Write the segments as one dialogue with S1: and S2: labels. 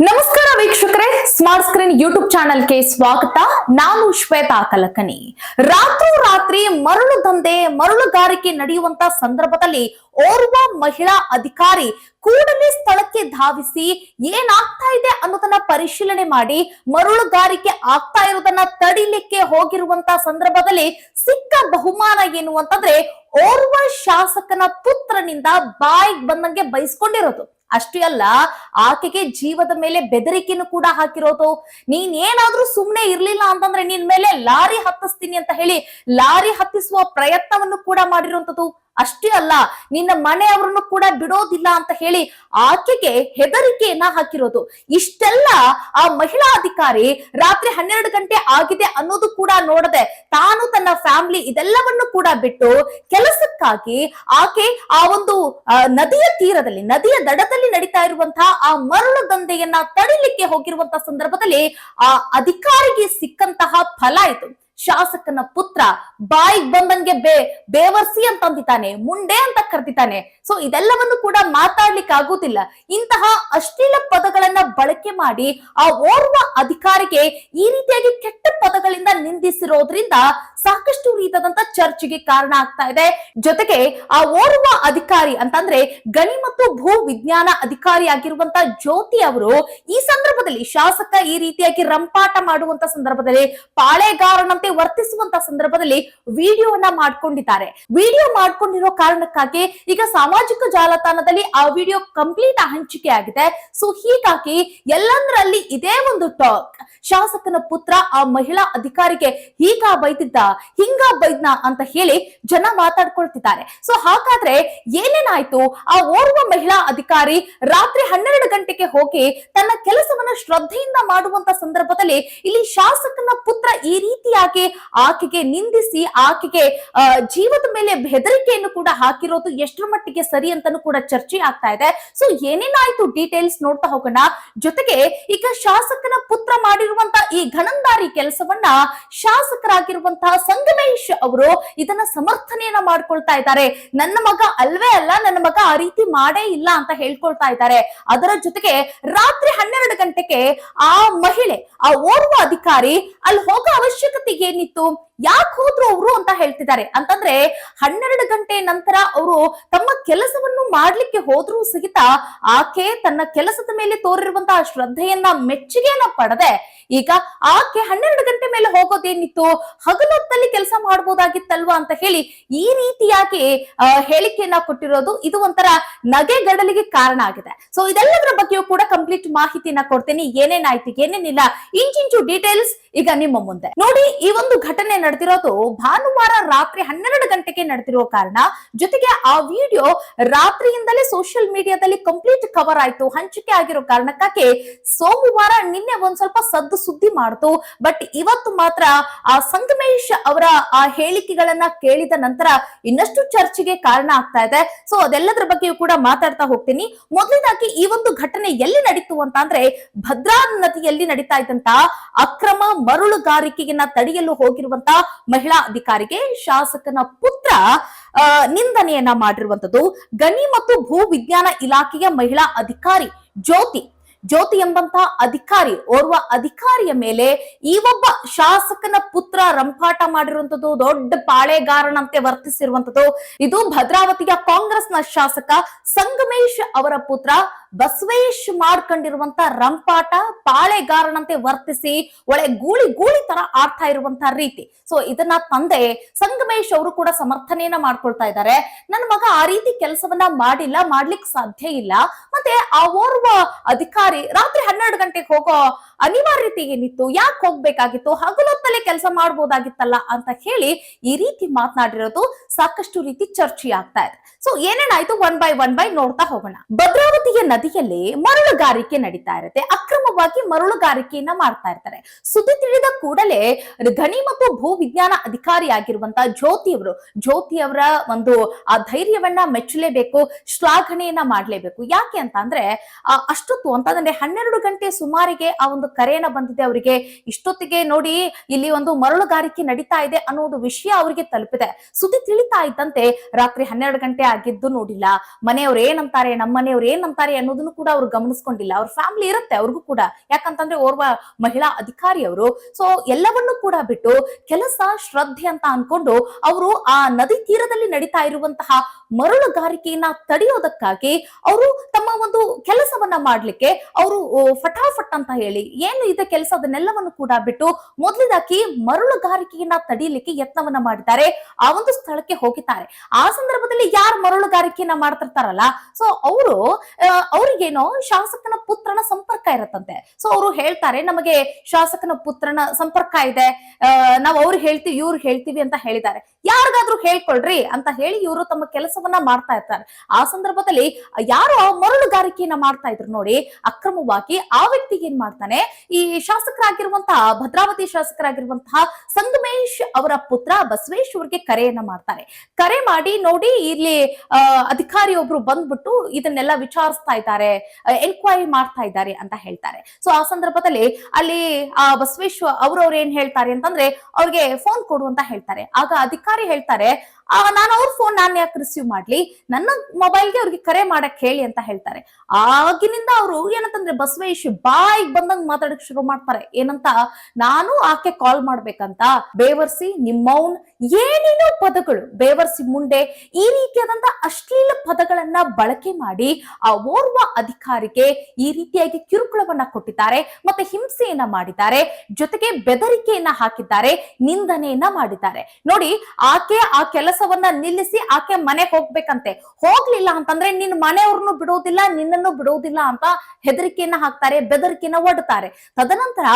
S1: ನಮಸ್ಕಾರ ವೀಕ್ಷಕರೇ smart screen YouTube ಚಾನೆಲ್ಗೆ ಸ್ವಾಗತ. ನಾನು ಶ್ವೇತಾ ಕಲಕನಿ. ರಾತ್ರೋರಾತ್ರಿ ಮರಳು ದಂಧೆ, ಮರಳುಗಾರಿಕೆ ನಡೆಯುವಂತ ಸಂದರ್ಭದಲ್ಲಿ ಓರ್ವ ಮಹಿಳಾ ಅಧಿಕಾರಿ ಕೂಡಲೇ ಸ್ಥಳಕ್ಕೆ ಧಾವಿಸಿ ಏನಾಗ್ತಾ ಇದೆ ಅನ್ನೋದನ್ನ ಪರಿಶೀಲನೆ ಮಾಡಿ, ಮರಳುಗಾರಿಕೆ ಆಗ್ತಾ ಇರೋದನ್ನ ತಡಿಲಿಕ್ಕೆ ಹೋಗಿರುವಂತ ಸಂದರ್ಭದಲ್ಲಿ ಸಿಕ್ಕ ಬಹುಮಾನ ಏನು ಅಂತಂದ್ರೆ ಓರ್ವ ಶಾಸಕನ ಪುತ್ರನಿಂದ ಬಾಯಿಗೆ ಬಂದಂಗೆ ಬಯಸ್ಕೊಂಡಿರೋದು ಅಷ್ಟೇ ಅಲ್ಲ, ಆಕೆಗೆ ಜೀವದ ಮೇಲೆ ಬೆದರಿಕೆನು ಕೂಡ ಹಾಕಿರೋದು. ನೀನ್ ಏನಾದ್ರೂ ಸುಮ್ನೆ ಇರ್ಲಿಲ್ಲ ಅಂತಂದ್ರೆ ನಿನ್ ಮೇಲೆ ಲಾರಿ ಹತ್ತಿಸ್ತೀನಿ ಅಂತ ಹೇಳಿ, ಲಾರಿ ಹತ್ತಿಸುವ ಪ್ರಯತ್ನವನ್ನು ಕೂಡ ಮಾಡಿರುವಂತದ್ದು ಅಷ್ಟೇ ಅಲ್ಲ, ನಿನ್ನ ಮನೆಯವರನ್ನು ಕೂಡ ಬಿಡೋದಿಲ್ಲ ಅಂತ ಹೇಳಿ ಆಕೆಗೆ ಹೆದರಿಕೆಯನ್ನ ಹಾಕಿರೋದು. ಇಷ್ಟೆಲ್ಲ ಆ ಮಹಿಳಾ ಅಧಿಕಾರಿ ರಾತ್ರಿ ಹನ್ನೆರಡು ಗಂಟೆ ಆಗಿದೆ ಅನ್ನೋದು ಕೂಡ ನೋಡದೆ ತಾನು ತನ್ನ ಫ್ಯಾಮಿಲಿ ಇದೆಲ್ಲವನ್ನು ಕೂಡ ಬಿಟ್ಟು ಕೆಲಸಕ್ಕಾಗಿ ಆಕೆ ಆ ಒಂದು ನದಿಯ ತೀರದಲ್ಲಿ, ನದಿಯ ದಡದಲ್ಲಿ ನಡೀತಾ ಇರುವಂತಹ ಆ ಮರಳು ದಂಧೆಯನ್ನ ತಡಿಲಿಕ್ಕೆ ಹೋಗಿರುವಂತಹ ಸಂದರ್ಭದಲ್ಲಿ ಆ ಅಧಿಕಾರಿಗೆ ಸಿಕ್ಕಂತಹ ಫಲ ಇದು ಶಾಸಕನ ಪುತ್ರ ಬಾಯಿಗೆ ಬಂದಂಗೆ ಬೇ, ಬೇವರ್ಸಿ ಅಂತ ಅಂದಿದ್ದಾನೆ, ಮುಂಡೆ ಅಂತ ಕರೆದಿದ್ದಾನೆ. ಸೊ ಇದೆಲ್ಲವನ್ನು ಕೂಡ ಮಾತಾಡ್ಲಿಕ್ಕೆ ಆಗುದಿಲ್ಲ. ಇಂತಹ ಅಶ್ಲೀಲ ಪದಗಳನ್ನ ಬಳಕೆ ಮಾಡಿ ಆ ಓರ್ವ ಅಧಿಕಾರಿಗೆ ಈ ರೀತಿಯಾಗಿ ಕೆಟ್ಟ ಪದಗಳಿಂದ ನಿಂದಿಸಿರೋದ್ರಿಂದ ಸಾಕಷ್ಟು ರೀತಿಯಾದಂತ ಚರ್ಚೆಗೆ ಕಾರಣ ಆಗ್ತಾ ಇದೆ. ಜೊತೆಗೆ ಆ ಓರ್ವ ಅಧಿಕಾರಿ ಅಂತಂದ್ರೆ ಗಣಿ ಮತ್ತು ಭೂ ವಿಜ್ಞಾನ ಅಧಿಕಾರಿ ಆಗಿರುವಂತ ಜ್ಯೋತಿ ಅವರು ಈ ಸಂದರ್ಭದಲ್ಲಿ ಶಾಸಕ ಈ ರೀತಿಯಾಗಿ ರಂಪಾಟ ಮಾಡುವಂತ ಸಂದರ್ಭದಲ್ಲಿ ಪಾಳೆಗಾರನಂತೆ ವರ್ತಿಸುವಂತ ಸಂದರ್ಭದಲ್ಲಿ ವಿಡಿಯೋವನ್ನ ಮಾಡ್ಕೊಂಡಿದ್ದಾರೆ. ವಿಡಿಯೋ ಮಾಡ್ಕೊಂಡಿರೋ ಕಾರಣಕ್ಕಾಗಿ ಈಗ ಸಾಮಾಜಿಕ ಜಾಲತಾಣದಲ್ಲಿ ಆ ವಿಡಿಯೋ ಕಂಪ್ಲೀಟ್ ಹಂಚಿಕೆ ಆಗಿದೆ. ಸೊ ಹೀಗಾಗಿ ಎಲ್ಲಂದ್ರಲ್ಲಿ ಇದೇ ಒಂದು ಟಾಕ್. ಶಾಸಕನ ಪುತ್ರ ಆ ಮಹಿಳಾ ಅಧಿಕಾರಿಗೆ ಹೀಗ ಬೈದಿದ್ದ, ಹಿಂಗ ಬೈದ್ನ ಅಂತ ಹೇಳಿ ಜನ ಮಾತಾಡ್ಕೊಳ್ತಿದ್ದಾರೆ. ಸೊ ಹಾಗಾದ್ರೆ ಏನೇನಾಯ್ತು? ಆ ಓರ್ವ ಮಹಿಳಾ ಅಧಿಕಾರಿ ರಾತ್ರಿ ಹನ್ನೆರಡು ಗಂಟೆಗೆ ಹೋಗಿ ತನ್ನ ಕೆಲಸವನ್ನ ಶ್ರದ್ಧೆಯಿಂದ ಮಾಡುವಂತ ಸಂದರ್ಭದಲ್ಲಿ ಇಲ್ಲಿ ಶಾಸಕನ ಪುತ್ರ ಈ ರೀತಿಯಾಗಿ ಆಕೆಗೆ ನಿಂದಿಸಿ, ಆಕೆಗೆ ಜೀವದ ಮೇಲೆ ಬೆದರಿಕೆಯನ್ನು ಕೂಡ ಹಾಕಿರೋದು ಎಷ್ಟರ ಮಟ್ಟಿಗೆ ಸರಿ ಅಂತಾನು ಕೂಡ ಚರ್ಚೆ ಆಗ್ತಾ ಇದೆ. ಸೊ ಏನೇನಾಯ್ತು ಡೀಟೇಲ್ಸ್ ನೋಡ್ತಾ ಹೋಗೋಣ. ಜೊತೆಗೆ ಈಗ ಶಾಸಕನ ಪುತ್ರ ಮಾಡಿರುವಂತ ಈ ಘನಂದಾರಿ ಕೆಲಸವನ್ನ ಶಾಸಕರಾಗಿರುವಂತಹ ಸಂಗಮೇಶ್ ಅವರು ಇದನ್ನ ಸಮರ್ಥನೆಯನ್ನ ಮಾಡ್ಕೊಳ್ತಾ ಇದ್ದಾರೆ. ನನ್ನ ಮಗ ಅಲ್ವೇ ಅಲ್ಲ, ನನ್ನ ಮಗ ಆ ರೀತಿ ಮಾಡೇ ಇಲ್ಲ ಅಂತ ಹೇಳ್ಕೊಳ್ತಾ ಇದ್ದಾರೆ. ಅದರ ಜೊತೆಗೆ ರಾತ್ರಿ ಹನ್ನೆರಡು ಗಂಟೆಗೆ ಆ ಮಹಿಳೆ, ಆ ಓರ್ವ ಅಧಿಕಾರಿ ಅಲ್ಲಿ ಹೋಗೋ ಅವಶ್ಯಕತೆ ಏನಿತ್ತು? ಯಾಕೆ ಹೋದ್ರು ಅವರು ಅಂತ ಹೇಳ್ತಿದ್ದಾರೆ. ಅಂತಂದ್ರೆ ಹನ್ನೆರಡು ಗಂಟೆ ನಂತರ ಅವರು ತಮ್ಮ ಕೆಲಸವನ್ನು ಮಾಡ್ಲಿಕ್ಕೆ ಹೋದ್ರೂ ಸಹಿತ ಆಕೆ ತನ್ನ ಕೆಲಸದ ಮೇಲೆ ತೋರಿರುವಂತಹ ಶ್ರದ್ಧೆಯನ್ನ, ಮೆಚ್ಚುಗೆಯನ್ನ ಪಡೆದೆ. ಈಗ ಆಕೆ ಹನ್ನೆರಡು ಗಂಟೆ ಮೇಲೆ ಹೋಗೋದೇನಿತ್ತು? ಹಗಲೊತ್ತಲ್ಲಿ ಕೆಲಸ ಮಾಡ್ಬೋದಾಗಿತ್ತಲ್ವಾ ಅಂತ ಹೇಳಿ ಈ ರೀತಿಯಾಗಿ ಹೇಳಿಕೆಯನ್ನ ಕೊಟ್ಟಿರೋದು ಇದು ಒಂಥರ ನಗೆಗಡಲಿಗೆ ಕಾರಣ ಆಗಿದೆ. ಸೊ ಇದೆಲ್ಲದರ ಬಗ್ಗೆಯೂ ಕೂಡ ಕಂಪ್ಲೀಟ್ ಮಾಹಿತಿಯನ್ನ ಕೊಡ್ತೇನೆ. ಏನೇನಾಯ್ತು ಏನೇನಿಲ್ಲ. ಇಂಚಿಂಚು ಡೀಟೇಲ್ಸ್ ಈಗ ನಿಮ್ಮ ಮುಂದೆ. ನೋಡಿ, ಈ ಒಂದು ಘಟನೆ ನಡೆದಿರೋದು ಭಾನುವಾರ ರಾತ್ರಿ ಹನ್ನೆರಡು ಗಂಟೆಗೆ ನಡೆದಿರೋ ಕಾರಣ. ಜೊತೆಗೆ ಆ ವಿಡಿಯೋ ರಾತ್ರಿಯಿಂದಲೇ ಸೋಷಿಯಲ್ ಮೀಡಿಯಾದಲ್ಲಿ ಕಂಪ್ಲೀಟ್ ಕವರ್ ಆಯ್ತು. ಹಂಚಿಕೆ ಆಗಿರೋ ಕಾರಣಕ್ಕಾಗಿ ಸೋಮವಾರ ನಿನ್ನೆ ಒಂದ್ ಸ್ವಲ್ಪ ಸದ್ದು ಸುದ್ದಿ ಮಾಡ್ತು. ಬಟ್ ಇವತ್ತು ಮಾತ್ರ ಆ ಸಂಗಮೇಶ್ ಅವರ ಆ ಹೇಳಿಕೆಗಳನ್ನ ಕೇಳಿದ ನಂತರ ಇನ್ನಷ್ಟು ಚರ್ಚೆಗೆ ಕಾರಣ ಆಗ್ತಾ ಇದೆ. ಸೊ ಅದೆಲ್ಲದರ ಬಗ್ಗೆಯೂ ಕೂಡ ಮಾತಾಡ್ತಾ ಹೋಗ್ತೀನಿ. ಮೊದಲನೇದಾಗಿ ಈ ಒಂದು ಘಟನೆ ಎಲ್ಲಿ ನಡೀತು ಅಂತ ಅಂದ್ರೆ ಭದ್ರಾ ನದಿಯಲ್ಲಿ ನಡೀತಾ ಇದ್ದಂತ ಅಕ್ರಮ ಮರಳುಗಾರಿಕೆಯನ್ನ ತಡೆಯಲು ಹೋಗಿರುವಂತ ಮಹಿಳಾ ಅಧಿಕಾರಿಗೆ ಶಾಸಕನ ಪುತ್ರ ನಿಂದನೆಯನ್ನ ಮಾಡಿರುವಂತದ್ದು. ಗಣಿ ಮತ್ತು ಭೂ ವಿಜ್ಞಾನ ಇಲಾಖೆಯ ಮಹಿಳಾ ಅಧಿಕಾರಿ ಜ್ಯೋತಿ. ಜ್ಯೋತಿ ಎಂಬಂತ ಅಧಿಕಾರಿ, ಓರ್ವ ಅಧಿಕಾರಿಯ ಮೇಲೆ ಈ ಒಬ್ಬ ಶಾಸಕನ ಪುತ್ರ ರಂಪಾಟ ಮಾಡಿರುವಂತದ್ದು, ದೊಡ್ಡ ಪಾಳೆಗಾರನಂತೆ ವರ್ತಿಸಿರುವಂತದ್ದು. ಇದು ಭದ್ರಾವತಿಯ ಕಾಂಗ್ರೆಸ್ನ ಶಾಸಕ ಸಂಗಮೇಶ್ ಅವರ ಪುತ್ರ ಬಸವೇಶ್ ಮಾಡ್ಕೊಂಡಿರುವಂತ ರಂಪಾಟ ಪಾಳೆಗಾರನಂತೆ ವರ್ತಿಸಿ ಒಳ್ಳೆ ಗೂಳಿ ಗೂಳಿ ತರ ಆಡ್ತಾ ಇರುವಂತ ರೀತಿ. ಸೊ ಇದನ್ನ ತಂದೆ ಸಂಗಮೇಶ್ ಅವರು ಕೂಡ ಸಮರ್ಥನೆಯನ್ನ ಮಾಡ್ಕೊಳ್ತಾ ಇದ್ದಾರೆ. ನನ್ನ ಮಗ ಆ ರೀತಿ ಕೆಲಸವನ್ನ ಮಾಡಿಲ್ಲ ಮಾಡ್ಲಿಕ್ಕೆ ಸಾಧ್ಯ ಇಲ್ಲ. ಮತ್ತೆ ಆ ಓರ್ವ ಅಧಿಕಾರಿ ರಾತ್ರಿ ಹನ್ನೆರಡು ಗಂಟೆಗೆ ಹೋಗೋ ಅನಿವಾರ್ಯತೆ ಏನಿತ್ತು? ಯಾಕೆ ಹೋಗ್ಬೇಕಾಗಿತ್ತು? ಹಗಲೊತ್ತಲ್ಲೇ ಕೆಲಸ ಮಾಡ್ಬೋದಾಗಿತ್ತಲ್ಲ ಅಂತ ಹೇಳಿ ಈ ರೀತಿ ಮಾತನಾಡಿರೋದು ಸಾಕಷ್ಟು ರೀತಿ ಚರ್ಚೆ ಆಗ್ತಾ ಇದೆ. ಸೊ ಏನೇನಾಯ್ತು? ಒನ್ ಬೈ ಒನ್ ಬೈ ನೋಡ್ತಾ ಹೋಗೋಣ. ಭದ್ರಾವತಿಯ ನದಿಯಲ್ಲಿ ಮರಳುಗಾರಿಕೆ ನಡೀತಾ ಇರುತ್ತೆ. ಅಕ್ರಮವಾಗಿ ಮರಳುಗಾರಿಕೆಯನ್ನ ಮಾಡ್ತಾ ಇರ್ತಾರೆ. ಸುದ್ದಿ ತಿಳಿದ ಕೂಡಲೇ ಗಣಿ ಮತ್ತು ಭೂ ವಿಜ್ಞಾನ ಅಧಿಕಾರಿ ಆಗಿರುವಂತ ಜ್ಯೋತಿ ಅವರು, ಜ್ಯೋತಿ ಅವರ ಒಂದು, ಆ ಧೈರ್ಯವನ್ನ ಮೆಚ್ಚಲೇಬೇಕು, ಶ್ಲಾಘನೆಯನ್ನ ಮಾಡಲೇಬೇಕು. ಯಾಕೆ ಅಂತ ಅಂದ್ರೆ ಅಷ್ಟೊತ್ತು ಅಂತಂದ್ರೆ ಹನ್ನೆರಡು ಗಂಟೆ ಸುಮಾರಿಗೆ ಆ ಒಂದು ಕರೆಯನ್ನ ಬಂದಿದೆ ಅವರಿಗೆ. ಇಷ್ಟೊತ್ತಿಗೆ ನೋಡಿ ಇಲ್ಲಿ ಒಂದು ಮರಳುಗಾರಿಕೆ ನಡೀತಾ ಇದೆ ಅನ್ನೋದು ವಿಷಯ ಅವರಿಗೆ ತಲುಪಿದೆ. ಸುದ್ದಿ ತಿಳಿತಾ ಇದ್ದಂತೆ ರಾತ್ರಿ ಹನ್ನೆರಡು ಗಂಟೆ ಆಗಿದ್ದು ನೋಡಿಲ್ಲ. ಮನೆಯವ್ರು ಏನಂತಾರೆ ನಮ್ಮ ಮನೆಯವ್ರು ಏನಂತಾರೆ ಅನ್ನೋದು ಇರೋದನ್ನು ಕೂಡ ಅವ್ರು ಗಮನಿಸ್ಕೊಂಡಿಲ್ಲ. ಅವ್ರ ಫ್ಯಾಮಿಲಿ ಇರುತ್ತೆ ಅವ್ರಿಗೂ ಕೂಡ. ಯಾಕಂತಂದ್ರೆ ಓರ್ವ ಮಹಿಳಾ ಅಧಿಕಾರಿ ಅವರು. ಸೊ ಎಲ್ಲವನ್ನೂ ಕೂಡ ಬಿಟ್ಟು ಕೆಲಸ, ಶ್ರದ್ಧೆ ಅಂತ ಅನ್ಕೊಂಡು ಅವರು ಆ ನದಿ ತೀರದಲ್ಲಿ ನಡೀತಾ ಇರುವಂತಹ ಮರಳುಗಾರಿಕೆಯನ್ನ ತಡೆಯೋದಕ್ಕಾಗಿ ಅವರು ತಮ್ಮ ಒಂದು ಕೆಲಸವನ್ನ ಮಾಡ್ಲಿಕ್ಕೆ ಅವರು ಫಟಾಫಟ್ ಅಂತ ಹೇಳಿ ಏನು ಇದೆ ಕೆಲಸ ಅದನ್ನೆಲ್ಲವನ್ನು ಕೂಡ ಬಿಟ್ಟು ಮೊದಲಿದಾಗಿ ಮರಳುಗಾರಿಕೆಯನ್ನ ತಡೀಲಿಕ್ಕೆ ಯತ್ನವನ್ನ ಮಾಡಿದ್ದಾರೆ. ಆ ಒಂದು ಸ್ಥಳಕ್ಕೆ ಹೋಗಿದ್ದಾರೆ. ಆ ಸಂದರ್ಭದಲ್ಲಿ ಯಾರು ಮರಳುಗಾರಿಕೆಯನ್ನ ಮಾಡ್ತಿರ್ತಾರಲ್ಲ. ಸೊ ಅವರು ಅವ್ರಿಗೇನೋ ಶಾಸಕನ ಪುತ್ರನ ಸಂಪರ್ಕ ಇರತ್ತಂತೆ. ಸೊ ಅವರು ಹೇಳ್ತಾರೆ, ನಮಗೆ ಶಾಸಕನ ಪುತ್ರನ ಸಂಪರ್ಕ ಇದೆ. ನಾವ್ ಅವ್ರು ಹೇಳ್ತೀವಿ, ಇವ್ರು ಹೇಳ್ತೀವಿ ಅಂತ ಹೇಳಿದ್ದಾರೆ. ಯಾರಿಗಾದ್ರೂ ಹೇಳ್ಕೊಳ್ರಿ ಅಂತ ಹೇಳಿ ಇವರು ತಮ್ಮ ಕೆಲಸವನ್ನ ಮಾಡ್ತಾ ಇರ್ತಾರೆ. ಆ ಸಂದರ್ಭದಲ್ಲಿ ಯಾರು ಮರಳುಗಾರಿಕೆಯನ್ನ ಮಾಡ್ತಾ ಇದ್ರು ನೋಡಿ, ಅಕ್ರಮವಾಗಿ ಆ ವ್ಯಕ್ತಿ ಏನ್ ಮಾಡ್ತಾನೆ, ಈ ಶಾಸಕರಾಗಿರುವಂತಹ ಭದ್ರಾವತಿ ಶಾಸಕರಾಗಿರುವಂತಹ ಸಂಗಮೇಶ್ ಅವರ ಪುತ್ರ ಬಸವೇಶ್ ಅವ್ರಿಗೆ ಕರೆಯನ್ನ ಮಾಡ್ತಾರೆ. ಕರೆ ಮಾಡಿ ನೋಡಿ, ಇಲ್ಲಿ ಅಧಿಕಾರಿ ಒಬ್ರು ಬಂದ್ಬಿಟ್ಟು ಇದನ್ನೆಲ್ಲ ವಿಚಾರಿಸ್ತಾ ಇದ್ದಾರೆ ಎನ್ಕ್ವೈರಿ ಮಾಡ್ತಾ ಇದ್ದಾರೆ ಅಂತ ಹೇಳ್ತಾರೆ. ಸೊ ಆ ಸಂದರ್ಭದಲ್ಲಿ ಅಲ್ಲಿ, ಆ ಬಸವೇಶ್ವರ್ ಅವ್ರವ್ರು ಏನ್ ಹೇಳ್ತಾರೆ ಅಂತಂದ್ರೆ, ಅವ್ರಿಗೆ ಫೋನ್ ಕೊಡು ಅಂತ ಹೇಳ್ತಾರೆ. ಆಗ ಅಧಿಕಾರಿ ಹೇಳ್ತಾರೆ ಆ, ನಾನು ಅವ್ರ ಫೋನ್ ನಾನು ಯಾಕೆ ರಿಸೀವ್ ಮಾಡ್ಲಿ? ನನ್ನ ಮೊಬೈಲ್ಗೆ ಅವ್ರಿಗೆ ಕರೆ ಮಾಡಕ್ ಹೇಳಿ ಅಂತ ಹೇಳ್ತಾರೆ. ಆಗಿನಿಂದ ಅವರು ಏನಂತಂದ್ರೆ ಬಸವೇಶ್ ಬಾಯಿಗೆ ಬಂದಂಗ್ ಮಾತಾಡಕ್ ಶುರು ಮಾಡ್ತಾರೆ. ಏನಂತ? ನಾನು ಆಕೆ ಕಾಲ್ ಮಾಡ್ಬೇಕಂತ. ಬೇವರ್ಸಿ ನಿಮ್ಮೌನ್ ಏನೇನೋ ಪದಗಳು. ಬೇವರ್ಸಿ ಮುಂಡೆ ಈ ರೀತಿಯಾದಂತ ಅಶ್ಲೀಲ ಪದಗಳನ್ನ ಬಳಕೆ ಮಾಡಿ ಆ ಓರ್ವ ಅಧಿಕಾರಿಗೆ ಈ ರೀತಿಯಾಗಿ ಕಿರುಕುಳವನ್ನ ಕೊಟ್ಟಿದ್ದಾರೆ ಮತ್ತೆ ಹಿಂಸೆಯನ್ನ ಮಾಡಿದ್ದಾರೆ ಜೊತೆಗೆ ಬೆದರಿಕೆಯನ್ನ ಹಾಕಿದ್ದಾರೆ ನಿಂದನೆಯನ್ನ ಮಾಡಿದ್ದಾರೆ. ನೋಡಿ ಆಕೆ ಆ ಕೆಲಸವನ್ನ ನಿಲ್ಲಿಸಿ ಆಕೆ ಮನೆ ಹೋಗ್ಬೇಕಂತೆ. ಹೋಗ್ಲಿಲ್ಲ ಅಂತಂದ್ರೆ ನಿನ್ ಮನೆಯವ್ರನ್ನು ಬಿಡೋದಿಲ್ಲ ನಿನ್ನನ್ನು ಬಿಡೋದಿಲ್ಲ ಅಂತ ಹೆದರಿಕೆಯನ್ನ ಹಾಕ್ತಾರೆ, ಬೆದರಿಕೆಯನ್ನ ಒಡ್ತಾರೆ. ತದನಂತರ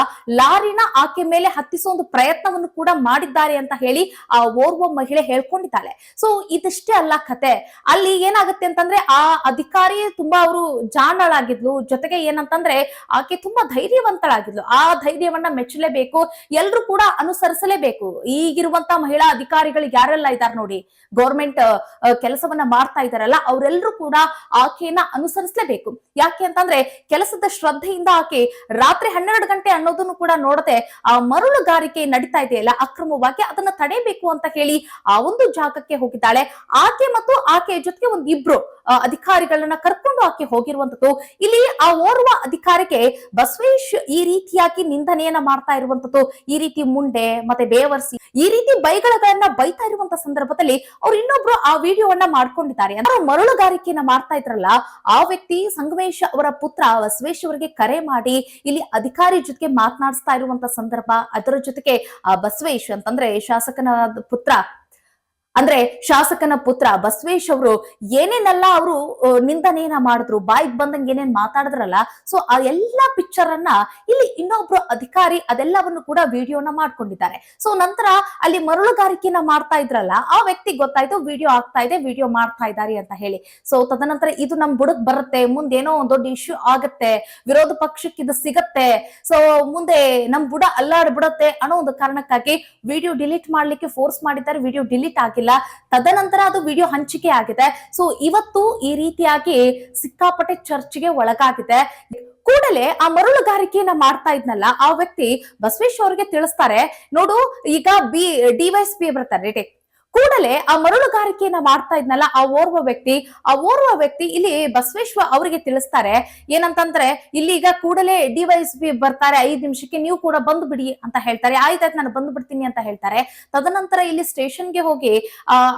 S1: ಲಾರಿನ ಆಕೆ ಮೇಲೆ ಹತ್ತಿಸೋ ಒಂದು ಪ್ರಯತ್ನವನ್ನು ಕೂಡ ಮಾಡಿದ್ದಾರೆ ಅಂತ ಹೇಳಿ ಆ ಓರ್ವ ಮಹಿಳೆ ಹೇಳ್ಕೊಂಡಿದ್ದಾಳೆ. ಸೊ ಇದಿಷ್ಟೇ ಅಲ್ಲ ಕತೆ. ಅಲ್ಲಿ ಏನಾಗುತ್ತೆ ಅಂತಂದ್ರೆ ಆ ಅಧಿಕಾರಿ ತುಂಬಾ ಅವರು ಜಾಣಳಾಗಿದ್ಲು. ಜೊತೆಗೆ ಏನಂತಂದ್ರೆ ಆಕೆ ತುಂಬಾ ಧೈರ್ಯವಂತಳಾಗಿದ್ಲು. ಆ ಧೈರ್ಯವನ್ನ ಮೆಚ್ಚಲೇಬೇಕು, ಎಲ್ರು ಕೂಡ ಅನುಸರಿಸಲೇಬೇಕು. ಈಗಿರುವಂತ ಮಹಿಳಾ ಅಧಿಕಾರಿಗಳು ಯಾರೆಲ್ಲ ಇದಾರೆ ನೋಡಿ. ಗೌರ್ಮೆಂಟ್ ಕೆಲಸವನ್ನ ಮಾಡ್ತಾ ಇದಾರಲ್ಲ ಅವರೆಲ್ಲರೂ ಕೂಡ ಆಕೆಯನ್ನ ಅನುಸರಿಸಲೇಬೇಕು. ಯಾಕೆ ಅಂತಂದ್ರೆ ಕೆಲಸದ ಶ್ರದ್ಧೆಯಿಂದ ಆಕೆ ರಾತ್ರಿ ಹನ್ನೆರಡು ಗಂಟೆ ಅನ್ನೋದನ್ನು ಕೂಡ ನೋಡದೆ ಆ ಮರಳುಗಾರಿಕೆ ನಡೀತಾ ಇದೆಯಲ್ಲ, ಅಕ್ರಮವಾಗಿ ಅದನ್ನ ತಡೆಯಬೇಕು ಅಂತ ಹೇಳಿ ಆ ಒಂದು ಜಾಗಕ್ಕೆ ಹೋಗಿದ್ದಾಳೆ. ಆಕೆ ಮತ್ತು ಆಕೆಯ ಜೊತೆಗೆ ಒಂದ್ ಇಬ್ರು ಅಧಿಕಾರಿಗಳನ್ನ ಕರ್ಕೊಂಡು ಆಕೆ ಹೋಗಿರುವಂತದ್ದು ಇಲ್ಲಿ ಆ ಓರ್ವ ಅಧಿಕಾರಿಗೆ ಬಸವೇಶ್ ಈ ರೀತಿಯಾಗಿ ನಿಂದನೆಯನ್ನ ಮಾಡ್ತಾ ಇರುವಂತದ್ದು ಈ ರೀತಿ ಮುಂಡೆ ಮತ್ತೆ ಬೇವರ್ಸಿ ಈ ರೀತಿ ಬೈಗಳನ್ನ ಬೈತಾ ಇರುವಂತ ಸಂದರ್ಭದಲ್ಲಿ ಅವ್ರು ಇನ್ನೊಬ್ರು ಆ ವಿಡಿಯೋವನ್ನ ಮಾಡ್ಕೊಂಡಿದ್ದಾರೆ. ಮರಳುಗಾರಿಕೆಯನ್ನ ಮಾಡ್ತಾ ಇದ್ರಲ್ಲ, ಆ ವ್ಯಕ್ತಿ ಸಂಗಮೇಶ್ ಅವರ ಪುತ್ರ ಬಸವೇಶ್ ಅವರಿಗೆ ಕರೆ ಮಾಡಿ ಇಲ್ಲಿ ಅಧಿಕಾರಿ ಜೊತೆಗೆ ಮಾತನಾಡಿಸ್ತಾ ಇರುವಂತ ಸಂದರ್ಭ. ಅದರ ಜೊತೆಗೆ ಆ ಬಸವೇಶ್ ಅಂತಂದ್ರೆ ಶಾಸಕನ ಪುತ್ರ ಅಂದ್ರೆ ಶಾಸಕನ ಪುತ್ರ ಬಸವೇಶ್ ಅವರು ಏನೇನೆಲ್ಲ ಅವರು ನಿಂದನೇನ ಮಾಡಿದ್ರು, ಬಾಯಿಗೆ ಬಂದಂಗೆ ಏನೇನ್ ಮಾತಾಡಿದ್ರಲ್ಲ ಸೊ ಆ ಎಲ್ಲಾ ಪಿಕ್ಚರ್ ಅನ್ನ ಇಲ್ಲಿ ಇನ್ನೊಬ್ರು ಅಧಿಕಾರಿ ಅದೆಲ್ಲವನ್ನು ಕೂಡ ವಿಡಿಯೋನ ಮಾಡ್ಕೊಂಡಿದ್ದಾರೆ. ಸೊ ನಂತರ ಅಲ್ಲಿ ಮರಳುಗಾರಿಕೆನ ಮಾಡ್ತಾ ಇದ್ರಲ್ಲ, ಆ ವ್ಯಕ್ತಿ ಗೊತ್ತಾಯ್ತು ವಿಡಿಯೋ ಆಗ್ತಾ ಇದೆ ವಿಡಿಯೋ ಮಾಡ್ತಾ ಇದ್ದಾರೆ ಅಂತ ಹೇಳಿ. ಸೊ ತದನಂತರ ಇದು ನಮ್ ಬುಡಕ್ ಬರುತ್ತೆ, ಮುಂದೆ ಏನೋ ಒಂದ್ ದೊಡ್ಡ ಇಶ್ಯೂ ಆಗತ್ತೆ, ವಿರೋಧ ಪಕ್ಷಕ್ಕೆ ಇದು ಸಿಗತ್ತೆ ಸೊ ಮುಂದೆ ನಮ್ ಬುಡ ಅಲ್ಲಾಡ್ ಬಿಡತ್ತೆ ಅನ್ನೋ ಒಂದು ಕಾರಣಕ್ಕಾಗಿ ವಿಡಿಯೋ ಡಿಲೀಟ್ ಮಾಡ್ಲಿಕ್ಕೆ ಫೋರ್ಸ್ ಮಾಡಿದ್ದಾರೆ ವಿಡಿಯೋ ಡಿಲೀಟ್ ಆಗಿಲ್ಲ ತದನಂತರ ಅದು ವಿಡಿಯೋ ಹಂಚಿಕೆ ಆಗಿದೆ. ಸೊ ಇವತ್ತು ಈ ರೀತಿಯಾಗಿ ಸಿಕ್ಕಾಪಟ್ಟೆ ಚರ್ಚ್ಗೆ ಒಳಗಾಗಿದೆ. ಕೂಡಲೇ ಆ ಮರಳುಗಾರಿಕೆಯನ್ನ ಮಾಡ್ತಾ ಇದ್ನಲ್ಲ, ಆ ವ್ಯಕ್ತಿ ಬಸವೇಶ್ ಅವ್ರಿಗೆ ತಿಳಿಸ್ತಾರೆ. ನೋಡು, ಈಗ ಬಿ ಡಿವೈಸ್ ಪಿ ಬರ್ತಾರೆ ಕೂಡಲೇ ಆ ಮರಳುಗಾರಿಕೆಯನ್ನ ಮಾಡ್ತಾ ಇದ್ನಲ್ಲ ಆ ಓರ್ವ ವ್ಯಕ್ತಿ, ಆ ಓರ್ವ ವ್ಯಕ್ತಿ ಇಲ್ಲಿ ಬಸವೇಶ್ವರ ಅವರಿಗೆ ತಿಳಿಸ್ತಾರೆ, ಏನಂತಂದ್ರೆ ಇಲ್ಲಿ ಈಗ ಕೂಡಲೇ ಡಿವೈಸ್ ಪಿ ಬರ್ತಾರೆ, ಐದ್ ನಿಮಿಷಕ್ಕೆ ನೀವು ಕೂಡ ಬಂದು ಬಿಡಿ ಅಂತ ಹೇಳ್ತಾರೆ. ಆಯ್ತಾಯ್ತು ನಾನು ಬಂದು ಬಿಡ್ತೀನಿ ಅಂತ ಹೇಳ್ತಾರೆ. ತದನಂತರ ಇಲ್ಲಿ ಸ್ಟೇಷನ್ಗೆ ಹೋಗಿ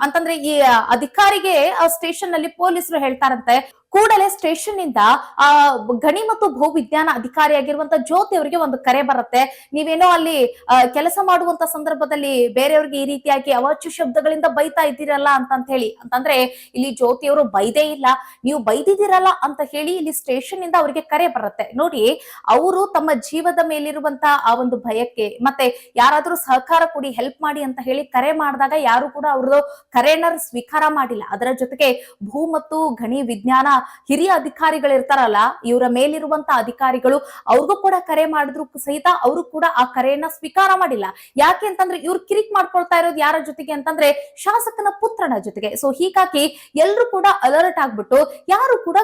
S1: ಅಂತಂದ್ರೆ ಈ ಅಧಿಕಾರಿಗೆ ಆ ಸ್ಟೇಷನ್ನಲ್ಲಿ ಪೊಲೀಸರು ಹೇಳ್ತಾರಂತೆ ಕೂಡಲೇ ಸ್ಟೇಷನ್ನಿಂದ, ಆ, ಗಣಿ ಮತ್ತು ಭೂ ವಿಜ್ಞಾನ ಅಧಿಕಾರಿಯಾಗಿರುವಂತ ಜ್ಯೋತಿ ಅವರಿಗೆ ಒಂದು ಕರೆ ಬರುತ್ತೆ. ನೀವೇನೋ ಅಲ್ಲಿ ಕೆಲಸ ಮಾಡುವಂತ ಸಂದರ್ಭದಲ್ಲಿ ಬೇರೆಯವ್ರಿಗೆ ಈ ರೀತಿಯಾಗಿ ಅವಾಚ್ಯ ಶಬ್ದಗಳಿಂದ ಬೈತಾ ಇದ್ದೀರಲ್ಲ ಅಂತ ಹೇಳಿ ಅಂತಂದ್ರೆ, ಇಲ್ಲಿ ಜ್ಯೋತಿ ಅವರು ಬೈದೇ ಇಲ್ಲ. ನೀವು ಬೈದಿದ್ದೀರಲ್ಲ ಅಂತ ಹೇಳಿ ಇಲ್ಲಿ ಸ್ಟೇಷನ್ನಿಂದ ಅವರಿಗೆ ಕರೆ ಬರುತ್ತೆ. ನೋಡಿ, ಅವರು ತಮ್ಮ ಜೀವದ ಮೇಲಿರುವಂತ ಆ ಒಂದು ಭಯಕ್ಕೆ, ಮತ್ತೆ ಯಾರಾದ್ರೂ ಸಹಕಾರ ಕೊಡಿ ಹೆಲ್ಪ್ ಮಾಡಿ ಅಂತ ಹೇಳಿ ಕರೆ ಮಾಡಿದಾಗ ಯಾರು ಕೂಡ ಅವ್ರದ್ದು ಕರೆನ ಸ್ವೀಕಾರ ಮಾಡಿಲ್ಲ. ಅದರ ಜೊತೆಗೆ ಭೂ ಮತ್ತು ಗಣಿ ವಿಜ್ಞಾನ ಹಿರಿಯ ಅಧಿಕಾರಿಗಳು ಇರ್ತಾರಲ್ಲ ಇವರ ಮೇಲಿರುವಂತ ಅಧಿಕಾರಿಗಳು, ಅವ್ರಿಗೂ ಕೂಡ ಕರೆ ಮಾಡಿದ್ರು ಸಹಿತ ಅವರು ಕೂಡ ಆ ಕರೆಯನ್ನ ಸ್ವೀಕಾರ ಮಾಡಿಲ್ಲ. ಯಾಕೆ ಅಂತಂದ್ರೆ ಇವ್ರು ಕಿರಿಕ್ ಮಾಡ್ಕೊಳ್ತಾ ಇರೋದು ಯಾರ ಜೊತೆಗೆ ಅಂತಂದ್ರೆ ಶಾಸಕನ ಪುತ್ರನ ಜೊತೆಗೆ. ಸೊ ಹೀಗಾಗಿ ಎಲ್ಲರೂ ಕೂಡ ಅಲರ್ಟ್ ಆಗ್ಬಿಟ್ಟು ಯಾರು ಕೂಡ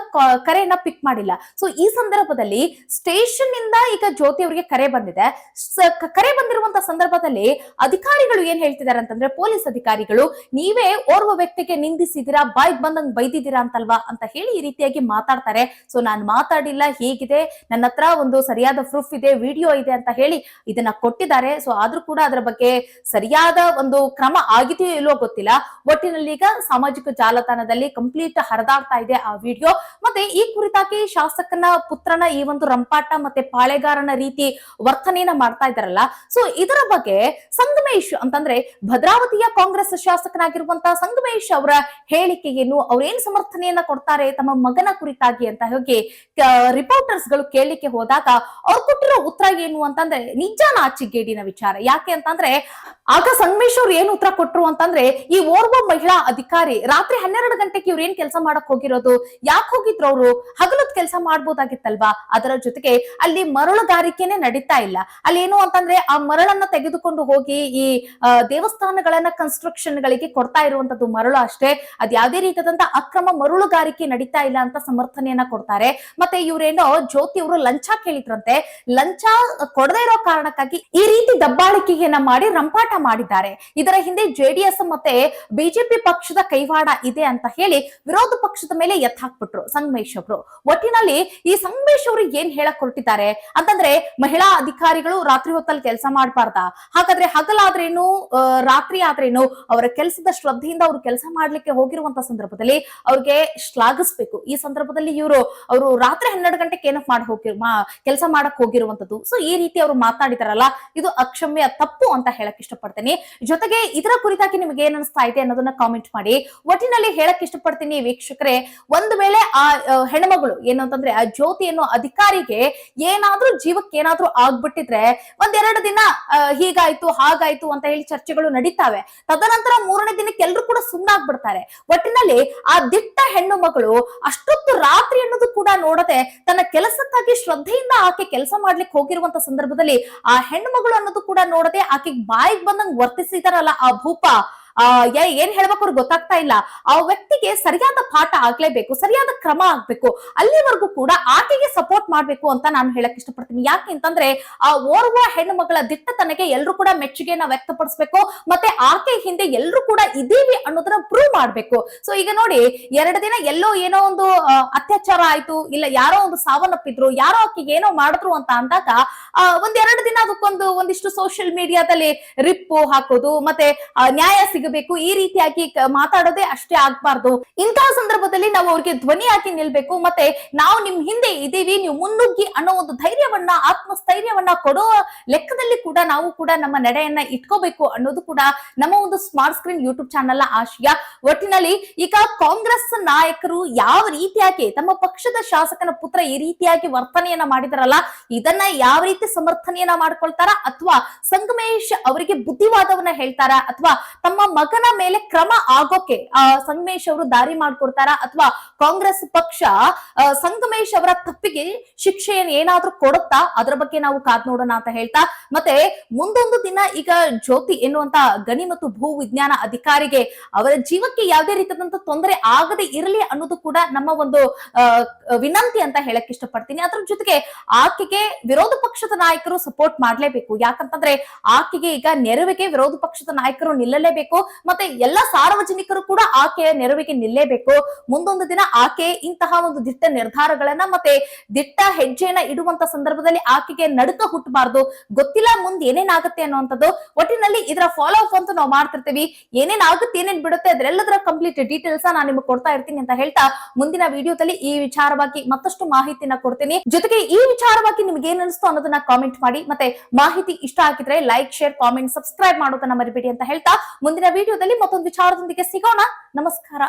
S1: ಕರೆಯನ್ನ ಪಿಕ್ ಮಾಡಿಲ್ಲ. ಸೊ ಈ ಸಂದರ್ಭದಲ್ಲಿ ಸ್ಟೇಷನ್ ಇಂದ ಈಗ ಜ್ಯೋತಿ ಅವರಿಗೆ ಕರೆ ಬಂದಿದೆ. ಕರೆ ಬಂದಿರುವಂತ ಸಂದರ್ಭದಲ್ಲಿ ಅಧಿಕಾರಿಗಳು ಏನ್ ಹೇಳ್ತಿದ್ದಾರೆ ಅಂತಂದ್ರೆ ಪೊಲೀಸ್ ಅಧಿಕಾರಿಗಳು, ನೀವೇ ಓರ್ವ ವ್ಯಕ್ತಿಗೆ ನಿಂದಿಸಿದಿರಾ ಬಾಯ್ಗ್ ಬಂದಂಗ್ ಬೈದಿದ್ದೀರಾ ಅಂತಲ್ವಾ ಅಂತ ಹೇಳಿ ರೀತಿಯಾಗಿ ಮಾತಾಡ್ತಾರೆ. ಸೊ ನಾನು ಮಾತಾಡಿಲ್ಲ, ಹೀಗಿದೆ? ನನ್ನ ಹತ್ರ ಒಂದು ಸರಿಯಾದ ಪ್ರೂಫ್ ಇದೆ ವಿಡಿಯೋ ಇದೆ ಅಂತ ಹೇಳಿ ಇದನ್ನ ಕೊಟ್ಟಿದ್ದಾರೆ. ಸೊ ಆದ್ರೂ ಕೂಡ ಅದರ ಬಗ್ಗೆ ಸರಿಯಾದ ಒಂದು ಕ್ರಮ ಆಗಿದೆಯೋ ಇಲ್ಲೋ ಗೊತ್ತಿಲ್ಲ. ಒಟ್ಟಿನಲ್ಲಿ ಈಗ ಸಾಮಾಜಿಕ ಜಾಲತಾಣದಲ್ಲಿ ಕಂಪ್ಲೀಟ್ ಹರಿದಾಡ್ತಾ ಇದೆ ಆ ವಿಡಿಯೋ ಮತ್ತೆ ಈ ಕುರಿತಾಗಿ ಶಾಸಕನ ಪುತ್ರನ ಈ ಒಂದು ರಂಪಾಟ ಮತ್ತೆ ಪಾಳೆಗಾರನ ರೀತಿ ವರ್ತನೆಯನ್ನ ಮಾಡ್ತಾ ಇದಾರಲ್ಲ ಸೊ ಇದರ ಬಗ್ಗೆ ಸಂಗಮೇಶ್ ಅಂತಂದ್ರೆ ಭದ್ರಾವತಿಯ ಕಾಂಗ್ರೆಸ್ ಶಾಸಕನಾಗಿರುವಂತಹ ಸಂಗಮೇಶ್ ಅವರ ಹೇಳಿಕೆ ಏನು ಅವ್ರೇನ್ ಸಮರ್ಥನೆಯನ್ನ ಕೊಡ್ತಾರೆ ತಮ್ಮ ಮಗನ ಕುರಿತಾಗಿ ಅಂತ ಹೋಗಿ ರಿಪೋರ್ಟರ್ಸ್ಗಳು ಕೇಳಲಿಕ್ಕೆ ಹೋದಾಗ ಅವ್ರು ಕೊಟ್ಟಿರೋ ಉತ್ತರ ಏನು ಅಂತಂದ್ರೆ, ನಿಜಾನ ನಾಚಿಗೇಡಿನ ವಿಚಾರ. ಯಾಕೆ ಅಂತಂದ್ರೆ, ಆಗ ಸಂಗಮೇಶ್ ಅವ್ರು ಏನ್ ಉತ್ತರ ಕೊಟ್ರು ಅಂತಂದ್ರೆ, ಈ ಓರ್ವ ಮಹಿಳಾ ಅಧಿಕಾರಿ ರಾತ್ರಿ ಹನ್ನೆರಡು ಗಂಟೆಗೆ ಇವ್ರು ಏನ್ ಕೆಲಸ ಮಾಡಕ್ ಹೋಗಿರೋದು, ಯಾಕೆ ಹೋಗಿದ್ರು ಅವರು? ಹಗಲತ್ ಕೆಲಸ ಮಾಡ್ಬೋದಾಗಿತ್ತಲ್ವಾ? ಅದರ ಜೊತೆಗೆ ಅಲ್ಲಿ ಮರಳುಗಾರಿಕೆನೆ ನಡೀತಾ ಇಲ್ಲ. ಅಲ್ಲಿ ಏನು ಅಂತಂದ್ರೆ, ಆ ಮರಳನ್ನ ತೆಗೆದುಕೊಂಡು ಹೋಗಿ ಈ ದೇವಸ್ಥಾನಗಳನ್ನ ಕನ್ಸ್ಟ್ರಕ್ಷನ್ ಗಳಿಗೆ ಕೊಡ್ತಾ ಇರುವಂತದ್ದು ಮರಳು ಅಷ್ಟೇ. ಅದ್ ಯಾವ್ದೇ ರೀತಿಯಾದಂತ ಅಕ್ರಮ ಮರಳುಗಾರಿಕೆ ನಡೀತಾ ಇಲ್ಲ ಅಂತ ಸಮರ್ಥನೆಯನ್ನ ಕೊಡ್ತಾರೆ. ಮತ್ತೆ ಇವ್ರೇನೋ ಜ್ಯೋತಿ ಅವರು ಲಂಚ ಕೇಳಿದ್ರಂತೆ. ಲಂಚ ಕೊಡದೇ ಇರೋ ಕಾರಣಕ್ಕಾಗಿ ಈ ರೀತಿ ದಬ್ಬಾಳಿಕೆಯನ್ನ ಮಾಡಿ ರಂಪಾಟ ಮಾಡಿದ್ದಾರೆ. ಇದರ ಹಿಂದೆ ಜೆಡಿಎಸ್ ಮತ್ತೆ ಬಿಜೆಪಿ ಪಕ್ಷದ ಕೈವಾಡ ಇದೆ ಅಂತ ಹೇಳಿ ವಿರೋಧ ಪಕ್ಷದ ಮೇಲೆ ಎತ್ತಾಕ್ಬಿಟ್ರು ಸಂಗಮೇಶ್ ಅವರು. ಒಟ್ಟಿನಲ್ಲಿ ಈ ಸಂಗಮೇಶ್ ಅವರು ಏನ್ ಹೇಳಕ್ ಹೊರಟಿದ್ದಾರೆ? ಅಂತಂದ್ರೆ ಮಹಿಳಾ ಅಧಿಕಾರಿಗಳು ರಾತ್ರಿ ಹೊತ್ತಲ್ಲಿ ಕೆಲಸ ಮಾಡ್ಬಾರ್ದ? ಹಾಗಾದ್ರೆ ಹಗಲಾದ್ರೇನು ರಾತ್ರಿ ಆದ್ರೇನು ಅವರ ಕೆಲಸದ ಶ್ರದ್ಧೆಯಿಂದ ಅವರು ಕೆಲಸ ಮಾಡ್ಲಿಕ್ಕೆ ಹೋಗಿರುವಂತ ಸಂದರ್ಭದಲ್ಲಿ ಅವ್ರಿಗೆ ಶ್ಲಾಘಿಸ್ಬೇಕು. ಈ ಸಂದರ್ಭದಲ್ಲಿ ಇವರು ಅವರು ರಾತ್ರಿ ಹನ್ನೆರಡು ಗಂಟೆಗೆ ಏನಕ್ಕೆ ಮಾಡಿ ಹೋಗಿ ಕೆಲಸ ಮಾಡಕ್ ಹೋಗಿರುವಂತದ್ದು. ಸೊ ಈ ರೀತಿ ಅವರು ಮಾತನಾಡಿದಾರಲ್ಲ ಇದು ಅಕ್ಷಮ್ಯ ತಪ್ಪು ಅಂತ ಹೇಳಕ್ ಇಷ್ಟಪಡ್ತೀನಿ. ಜೊತೆಗೆ ಇದರ ಕುರಿತಾಗಿ ನಿಮ್ಗೆ ಏನ್ ಅನಿಸ್ತಾ ಇದೆ ಅನ್ನೋದನ್ನ ಕಾಮೆಂಟ್ ಮಾಡಿ. ಒಟ್ಟಿನಲ್ಲಿ ಹೇಳಕ್ ಇಷ್ಟಪಡ್ತೀನಿ ವೀಕ್ಷಕರೇ, ಒಂದ್ ವೇಳೆ ಆ ಹೆಣ್ಮಗಳು ಏನು ಅಂತಂದ್ರೆ ಆ ಜ್ಯೋತಿ ಅನ್ನೋ ಅಧಿಕಾರಿಗೆ ಏನಾದ್ರೂ ಜೀವಕ್ಕೆ ಏನಾದ್ರೂ ಆಗ್ಬಿಟ್ಟಿದ್ರೆ ಒಂದೆರಡು ದಿನ ಹೀಗಾಯ್ತು, ಹಾಗಾಯ್ತು ಅಂತ ಹೇಳಿ ಚರ್ಚೆಗಳು ನಡೀತಾವೆ. ತದನಂತರ ಮೂರನೇ ದಿನಕ್ಕೆ ಎಲ್ರು ಕೂಡ ಸುಮ್ಮನಾಗ್ಬಿಡ್ತಾರೆ ಒಟ್ಟಿನಲ್ಲಿ ಆ ದಿಟ್ಟ ಹೆಣ್ಣು ಮಗಳು ಅಷ್ಟೊತ್ತು ರಾತ್ರಿ ಅನ್ನೋದು ಕೂಡ ನೋಡದೆ ತನ್ನ ಕೆಲಸಕ್ಕಾಗಿ ಶ್ರದ್ಧೆಯಿಂದ ಆಕೆ ಕೆಲಸ ಮಾಡ್ಲಿಕ್ಕೆ ಹೋಗಿರುವಂತ ಸಂದರ್ಭದಲ್ಲಿ ಆ ಹೆಣ್ಮಗಳು ಅನ್ನೋದು ಕೂಡ ನೋಡದೆ ಆಕೆಗೆ ಬಾಯಿಗೆ ಬಂದಂಗ್ ವರ್ತಿಸಿದಾರಲ್ಲ ಆ ಭೂಪ. ಆ ಏನ್ ಹೇಳ್ಬೇಕು ಅವ್ರಿಗೆ ಗೊತ್ತಾಗ್ತಾ ಇಲ್ಲ. ಆ ವ್ಯಕ್ತಿಗೆ ಸರಿಯಾದ ಪಾಠ ಆಗ್ಲೇಬೇಕು, ಸರಿಯಾದ ಕ್ರಮ ಆಗ್ಬೇಕು, ಅಲ್ಲಿವರೆಗೂ ಕೂಡ ಆಕೆಗೆ ಸಪೋರ್ಟ್ ಮಾಡ್ಬೇಕು ಅಂತ ನಾನು ಹೇಳಕ್ ಇಷ್ಟಪಡ್ತೀನಿ. ಯಾಕೆ ಅಂತಂದ್ರೆ, ಆ ಓರ್ವ ಹೆಣ್ಣು ಮಗಳ ದಿಟ್ಟತನಕ್ಕೆ ಎಲ್ರು ಕೂಡ ಮೆಚ್ಚುಗೆಯನ್ನ ವ್ಯಕ್ತಪಡಿಸ್ಬೇಕು, ಮತ್ತೆ ಆಕೆ ಹಿಂದೆ ಎಲ್ರು ಕೂಡ ಇದೀವಿ ಅನ್ನೋದನ್ನ ಪ್ರೂವ್ ಮಾಡ್ಬೇಕು. ಸೊ ಈಗ ನೋಡಿ, ಎರಡು ದಿನ ಎಲ್ಲೋ ಏನೋ ಒಂದು ಅತ್ಯಾಚಾರ ಆಯ್ತು, ಇಲ್ಲ ಯಾರೋ ಒಂದು ಸಾವನ್ನಪ್ಪಿದ್ರು, ಯಾರೋ ಆಕೆಗೆ ಏನೋ ಮಾಡಿದ್ರು ಅಂತ ಅಂದಾಗ ಒಂದೆರಡು ದಿನ ಅದಕ್ಕೊಂದು ಒಂದಿಷ್ಟು ಸೋಷಿಯಲ್ ಮೀಡಿಯಾದಲ್ಲಿ ರಿಪ್ಪು ಹಾಕೋದು, ಮತ್ತೆ ನ್ಯಾಯ ಸಿಗಬೇಕು, ಈ ರೀತಿಯಾಗಿ ಮಾತಾಡೋದೇ ಅಷ್ಟೇ ಆಗ್ಬಾರ್ದು. ಇಂತಹ ಸಂದರ್ಭದಲ್ಲಿ ನಾವು ಅವ್ರಿಗೆ ಧ್ವನಿ ಹಾಕಿ ನಿಲ್ಬೇಕು, ಮತ್ತೆ ನಾವು ನಿಮ್ ಹಿಂದೆ ಇದ್ದೀವಿ, ನೀವು ಮುನ್ನುಗ್ಗಿ ಅನ್ನೋ ಒಂದು ಧೈರ್ಯವನ್ನ, ಆತ್ಮಸ್ಥೈರ್ಯವನ್ನ ಕೊಡೋ ಲೆಕ್ಕದಲ್ಲಿ ಕೂಡ ನಾವು ಕೂಡ ನಮ್ಮ ನಡೆಯನ್ನ ಇಟ್ಕೋಬೇಕು ಅನ್ನೋದು ಕೂಡ ನಮ್ಮ ಒಂದು ಸ್ಮಾರ್ಟ್ ಸ್ಕ್ರೀನ್ ಯೂಟ್ಯೂಬ್ ಚಾನಲ್ ಆಶಯ. ಒಟ್ಟಿನಲ್ಲಿ ಈಗ ಕಾಂಗ್ರೆಸ್ ನಾಯಕರು ಯಾವ ರೀತಿಯಾಗಿ, ತಮ್ಮ ಪಕ್ಷದ ಶಾಸಕನ ಪುತ್ರ ಈ ರೀತಿಯಾಗಿ ವರ್ತನೆಯನ್ನ ಮಾಡಿದಾರಲ್ಲ, ಇದನ್ನ ಯಾವ ರೀತಿ ಸಮರ್ಥನೆಯನ್ನ ಮಾಡ್ಕೊಳ್ತಾರ? ಅಥವಾ ಸಂಗಮೇಶ್ ಅವರಿಗೆ ಬುದ್ಧಿವಾದವನ್ನ ಹೇಳ್ತಾರ? ಅಥವಾ ತಮ್ಮ ಮಗನ ಮೇಲೆ ಕ್ರಮ ಆಗೋಕೆ ಸಂಗಮೇಶ್ ಅವರು ದಾರಿ ಮಾಡ್ಕೊಡ್ತಾರ? ಅಥವಾ ಕಾಂಗ್ರೆಸ್ ಪಕ್ಷ ಸಂಗಮೇಶ್ ಅವರ ತಪ್ಪಿಗೆ ಶಿಕ್ಷೆಯನ್ನು ಏನಾದ್ರೂ ಕೊಡುತ್ತಾ? ಅದರ ಬಗ್ಗೆ ನಾವು ಕಾದ್ ನೋಡೋಣ ಅಂತ ಹೇಳ್ತಾ, ಮತ್ತೆ ಮುಂದೊಂದು ದಿನ ಈಗ ಜ್ಯೋತಿ ಎನ್ನುವಂತ ಗಣಿ ಮತ್ತು ಭೂ ವಿಜ್ಞಾನ ಅಧಿಕಾರಿಗೆ ಅವರ ಜೀವಕ್ಕೆ ಯಾವುದೇ ರೀತಿಯಾದಂತ ತೊಂದರೆ ಆಗದೆ ಇರಲಿ ಅನ್ನೋದು ಕೂಡ ನಮ್ಮ ಒಂದು ವಿನಂತಿ ಅಂತ ಹೇಳಕ್ ಇಷ್ಟಪಡ್ತೀನಿ. ಅದ್ರ ಜೊತೆಗೆ ಆಕೆಗೆ ವಿರೋಧ ಪಕ್ಷದ ನಾಯಕರು ಸಪೋರ್ಟ್ ಮಾಡ್ಲೇಬೇಕು. ಯಾಕಂತಂದ್ರೆ ಆಕೆಗೆ ಈಗ ನೆರವಿಗೆ ವಿರೋಧ ಪಕ್ಷದ ನಾಯಕರು ನಿಲ್ಲಲೇಬೇಕು. ಮತ್ತೆ ಎಲ್ಲ ಸಾರ್ವಜನಿಕರು ಕೂಡ ಆಕೆಯ ನೆರವಿಗೆ ನಿಲ್ಲೇಬೇಕು. ಮುಂದೊಂದು ದಿನ ಆಕೆ ಇಂತಹ ಒಂದು ದಿಟ್ಟ ನಿರ್ಧಾರಗಳನ್ನ ಮತ್ತೆ ದಿಟ್ಟ ಹೆಜ್ಜೆಯನ್ನ ಇಡುವಂತ ಸಂದರ್ಭದಲ್ಲಿ ಆಕೆಗೆ ನಡುಕ ಹುಟ್ಟಬಾರ್ದು. ಗೊತ್ತಿಲ್ಲ ಮುಂದೆ ಏನೇನಾಗುತ್ತೆ ಅನ್ನುವಂಥದ್ದು ಒಟ್ಟಿನಲ್ಲಿ ಇದರ ಫಾಲೋ ಅಪ್ ಅಂತೂ ನಾವು ಮಾಡ್ತಿರ್ತೀವಿ. ಏನೇನಾಗುತ್ತೆ, ಏನೇನ್ ಬಿಡುತ್ತೆ ಅದರೆಲ್ಲದರ ಕಂಪ್ಲೀಟ್ ಡೀಟೇಲ್ಸ್ ನಾನು ನಿಮಗೆ ಕೊಡ್ತಾ ಇರ್ತೀನಿ ಅಂತ ಹೇಳ್ತಾ ಮುಂದಿನ ವಿಡಿಯೋದಲ್ಲಿ ಈ ವಿಚಾರವಾಗಿ ಮತ್ತಷ್ಟು ಮಾಹಿತಿನ ಕೊಡ್ತೀನಿ. ಜೊತೆಗೆ ಈ ವಿಚಾರವಾಗಿ ನಿಮ್ಗೆ ಏನ್ ಅನಿಸ್ತು ಕಾಮೆಂಟ್ ಮಾಡಿ, ಮತ್ತೆ ಮಾಹಿತಿ ಇಷ್ಟ ಆಗಿದ್ರೆ ಲೈಕ್ ಶೇರ್ ಕಾಮೆಂಟ್ ಸಬ್ಸ್ಕ್ರೈಬ್ ಮಾಡೋದನ್ನ ಮರಿಬೇಡಿ ಅಂತ ಹೇಳ್ತಾ ಮುಂದಿನ ವಿಡಿಯೋದಲ್ಲಿ ಮತ್ತೊಂದು ವಿಚಾರದೊಂದಿಗೆ ಸಿಗೋಣ. ನಮಸ್ಕಾರ.